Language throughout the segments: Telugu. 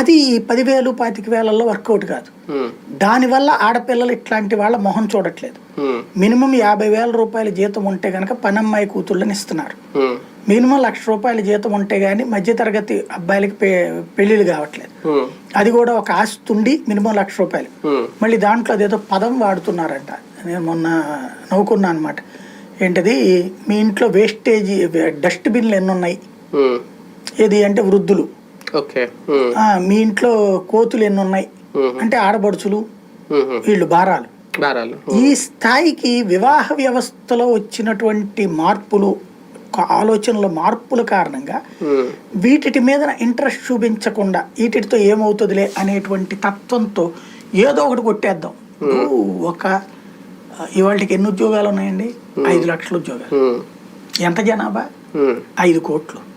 అది పదివేలు పాతిక వేలల్లో వర్కౌట్ కాదు. దానివల్ల ఆడపిల్లలు ఇట్లాంటి వాళ్ళ మొహం చూడట్లేదు. మినిమం యాభై వేల రూపాయల జీతం ఉంటే కనుక పనమ్మాయి కూతుళ్ళని ఇస్తున్నారు. మినిమం లక్ష రూపాయల జీతం ఉంటే గానీ మధ్యతరగతి అబ్బాయిలకి పె పెళ్ళిళ్ళు కావట్లేదు. అది కూడా ఒక ఆస్తుండి మినిమం లక్ష రూపాయలు. మళ్ళీ దాంట్లో అదేదో పదం వాడుతున్నారంట. నేను మొన్న నవ్వుకున్నా అనమాట ఏంటది? మీ ఇంట్లో వేస్టేజ్ డస్ట్బిన్లు ఎన్ని ఉన్నాయి ఉమ్, ఏది అంటే వృద్ధులు. మీ ఇంట్లో కోతులు ఎన్ని ఉన్నాయి? అంటే ఆడబడుచులు వీళ్ళు భారాలు. ఈ స్థాయికి వివాహ వ్యవస్థలో వచ్చినటువంటి మార్పులు ఆలోచనల మార్పుల కారణంగా వీటి మీద ఇంట్రెస్ట్ చూపించకుండా వీటితో ఏమవుతుందిలే అనేటువంటి తత్వంతో ఏదో ఒకటి కొట్టేద్దాం. ఒక ఇవాళకి ఎన్ని ఉద్యోగాలు ఉన్నాయండి? ఐదు లక్షల ఉద్యోగాలు. ఎంత జనాభా? ఐదు కోట్లు.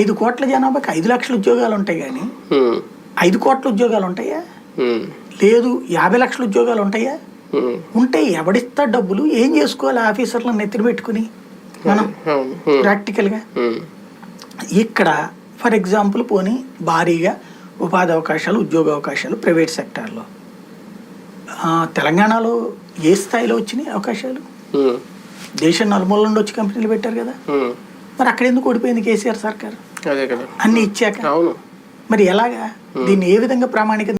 ఐదు కోట్ల జనాభాకి ఐదు లక్షల ఉద్యోగాలు ఉంటాయి కానీ ఐదు కోట్ల ఉద్యోగాలు ఉంటాయా? లేదు యాభై లక్షల ఉద్యోగాలు ఉంటాయా? ఉంటే ఎవడిస్తా డబ్బులు? ఏం చేసుకోవాలి ఆఫీసర్లను నెత్తిన పెట్టుకుని? మనం ప్రాక్టికల్గా? ఇక్కడ ఫర్ ఎగ్జాంపుల్ పోనీ భారీగా ఉపాధి అవకాశాలు ఉద్యోగ అవకాశాలు ప్రైవేట్ సెక్టార్లో. తెలంగాణలో ఏ స్థాయిలో వచ్చినాయి అవకాశాలు? దేశం నలుమూల నుండి వచ్చి కంపెనీలు పెట్టారు కదా? మరి అక్కడ ఎందుకు ఓడిపోయింది కేసీఆర్ సర్కార్? అన్ని ఇచ్చాక. అవును. మరి ఎలాగా? దీన్ని ఏ విధంగా ప్రామాణిక